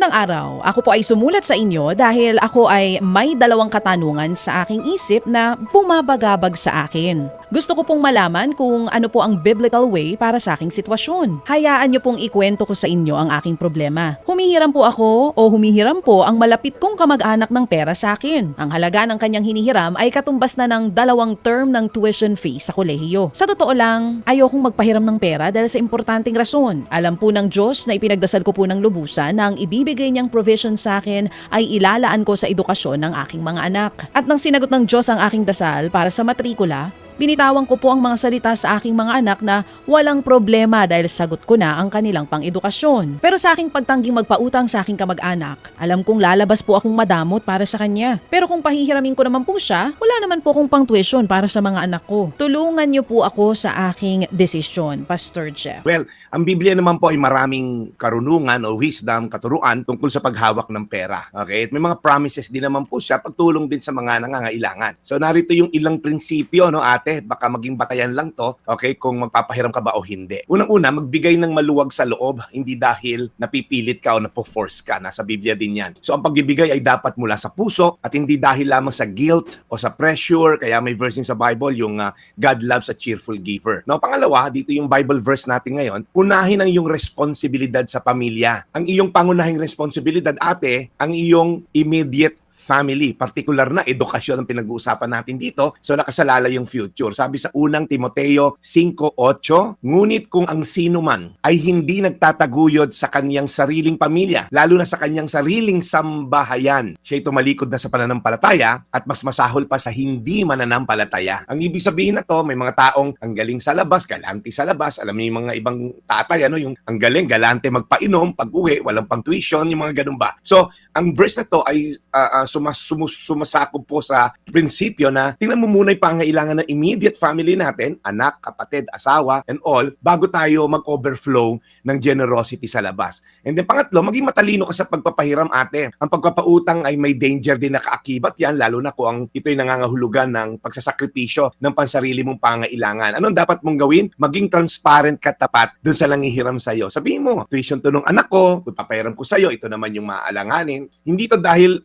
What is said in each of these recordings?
Magandang araw. Ako po ay sumulat sa inyo dahil ako ay may dalawang katanungan sa aking isip na bumabagabag sa akin. Gusto ko pong malaman kung ano po ang biblical way para sa aking sitwasyon. Hayaan niyo pong ikwento ko sa inyo ang aking problema. Humihiram po ako o humihiram po ang malapit kong kamag-anak ng pera sa akin. Ang halaga ng kanyang hinihiram ay katumbas na ng dalawang term ng tuition fee sa kolehiyo. Sa totoo lang, ayokong magpahiram ng pera dahil sa importanteng rason. Alam po ng Diyos na ipinagdasal ko po ng lubusan na ang ibibigay niyang provision sa akin ay ilalaan ko sa edukasyon ng aking mga anak. At nang sinagot ng Diyos ang aking dasal para sa matrikula, Binitawan ko po ang mga salita sa aking mga anak na walang problema dahil sagot ko na ang kanilang pang-edukasyon. Pero sa aking pagtangging magpautang sa aking kamag-anak, alam kong lalabas po akong madamot para sa kanya. Pero kung pahihiramin ko naman po siya, wala naman po akong pang-tuition para sa mga anak ko. Tulungan niyo po ako sa aking desisyon, Pastor Jeff. Well, ang Biblia naman po ay maraming karunungan o wisdom, katuruan tungkol sa paghawak ng pera. Okay? At may mga promises din naman po siya pagtulong din sa mga nangangailangan. So narito yung ilang prinsipyo, no, ate, baka maging batayan lang to, okay, kung magpapahiram ka ba o hindi. Unang-una, magbigay ng maluwag sa loob, hindi dahil napipilit ka o napo-force ka. Nasa Biblia din yan. So ang pagbibigay ay dapat mula sa puso at hindi dahil lamang sa guilt o sa pressure. Kaya may verse sa Bible, yung ah, God loves a cheerful giver. No, pangalawa, dito yung Bible verse natin ngayon, unahin ang iyong responsibilidad sa pamilya. Ang iyong pangunahing responsibilidad, ate, ang iyong immediate family. Partikular na edukasyon ang pinag-uusapan natin dito. So nakasalala yung future. Sabi sa unang Timoteo 5.8, Ngunit kung ang sino man ay hindi nagtataguyod sa kanyang sariling pamilya, lalo na sa kanyang sariling sambahayan, siya'y tumalikod na sa pananampalataya at mas masahol pa sa hindi mananampalataya. Ang ibig sabihin na to, may mga taong ang galing sa labas, galante sa labas. Alam niyo yung mga ibang tatay, ano, yung ang galing, galante magpainom, pag uwi, walang pang tuition, yung mga ganun ba. So, ang verse na to ay ah, ah, sumas, sumus, sumasakop po sa prinsipyo na tingnan mo muna yung pangailangan ng immediate family natin, anak, kapatid, asawa, and all, bago tayo mag-overflow ng generosity sa labas. And then pangatlo, maging matalino ka sa pagpapahiram ate. Ang pagpapautang ay may danger din na kaakibat yan, lalo na kung ang ito'y nangangahulugan ng pagsasakripisyo ng pansarili mong pangailangan. Anong dapat mong gawin? Maging transparent ka tapat dun sa nangihiram sa'yo. Sabihin mo, tuition to nung anak ko, papahiram ko sa'yo, ito naman yung maaalanganin. Hindi to dahil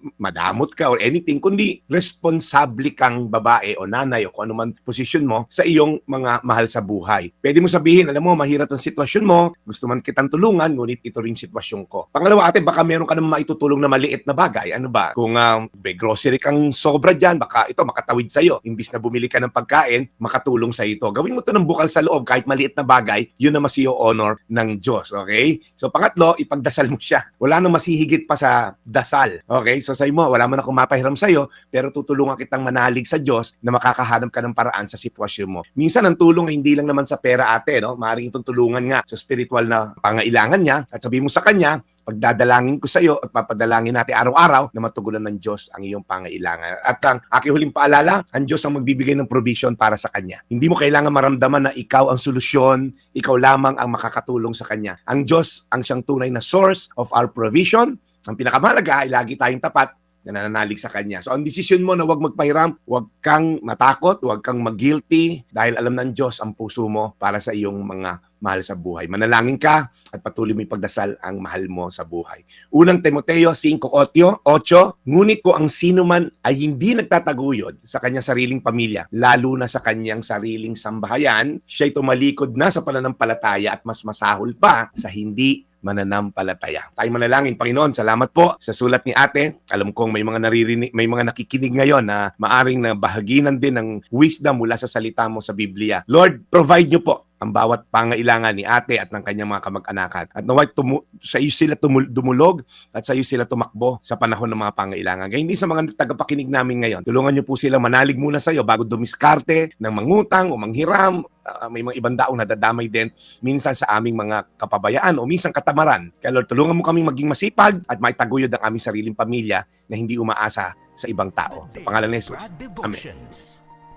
madamot ka or anything, kundi responsable kang babae o nanay o kung ano man posisyon mo sa iyong mga mahal sa buhay. Pwede mo sabihin, alam mo, mahirap ang sitwasyon mo, gusto man kitang tulungan, ngunit ito rin sitwasyon ko. Pangalawa, ate, baka meron ka naman maitutulong na maliit na bagay. Ano ba? Kung um, may grocery kang sobra dyan, baka ito makatawid sa'yo. Imbis na bumili ka ng pagkain, makatulong sa ito. Gawin mo to ng bukal sa loob, kahit maliit na bagay, yun na masiyo honor ng Diyos. Okay? So pangatlo, ipagdasal mo siya. Wala nang masihigit pa sa dasal. Okay? So sa'yo mo, wala man akong mapahiram sa'yo, pero tutulungan kitang manalig sa Diyos na makakahanap ka ng paraan sa sitwasyon mo. Minsan ang tulong hindi lang naman sa pera ate, no? Maaaring itong tulungan nga sa spiritual na pangailangan niya at sabihin mo sa kanya, pagdadalangin ko sa iyo at papadalangin natin araw-araw na matugunan ng Diyos ang iyong pangailangan. At ang aking huling paalala, ang Diyos ang magbibigay ng provision para sa Kanya. Hindi mo kailangan maramdaman na ikaw ang solusyon, ikaw lamang ang makakatulong sa Kanya. Ang Diyos ang siyang tunay na source of our provision. Ang pinakamahalaga ay lagi tayong tapat na nananalig sa Kanya. So ang desisyon mo na huwag magpahiram, huwag kang matakot, huwag kang mag-guilty dahil alam ng Diyos ang puso mo para sa iyong mga mahal sa buhay. Manalangin ka at patuloy mo ipagdasal ang mahal mo sa buhay. Unang Timoteo 5.8, 8, Ngunit ko ang sino man ay hindi nagtataguyod sa kanyang sariling pamilya, lalo na sa kanyang sariling sambahayan, siya'y tumalikod na sa pananampalataya at mas masahol pa sa hindi mananampalataya. Tayo manalangin, Panginoon, salamat po sa sulat ni ate. Alam kong may mga naririnig, may mga nakikinig ngayon na maaring na bahaginan din ng wisdom mula sa salita mo sa Biblia. Lord, provide niyo po ang bawat pangailangan ni ate at ng kanyang mga kamag-anakan. At naway tumu- sa iyo sila tumul- dumulog at sa iyo sila tumakbo sa panahon ng mga pangailangan. Kaya hindi sa mga tagapakinig namin ngayon, tulungan niyo po sila manalig muna sa iyo bago dumiskarte ng mangutang o manghiram. Ah, may mga ibang daong nadadamay din minsan sa aming mga kapabayaan o minsan katamaran. Kaya Lord, tulungan mo kami maging masipag at maitaguyod ang aming sariling pamilya na hindi umaasa sa ibang tao. Sa pangalan ni Jesus. Amen.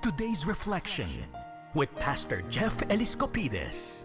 Today's reflection with Pastor Jeff Eliscopides.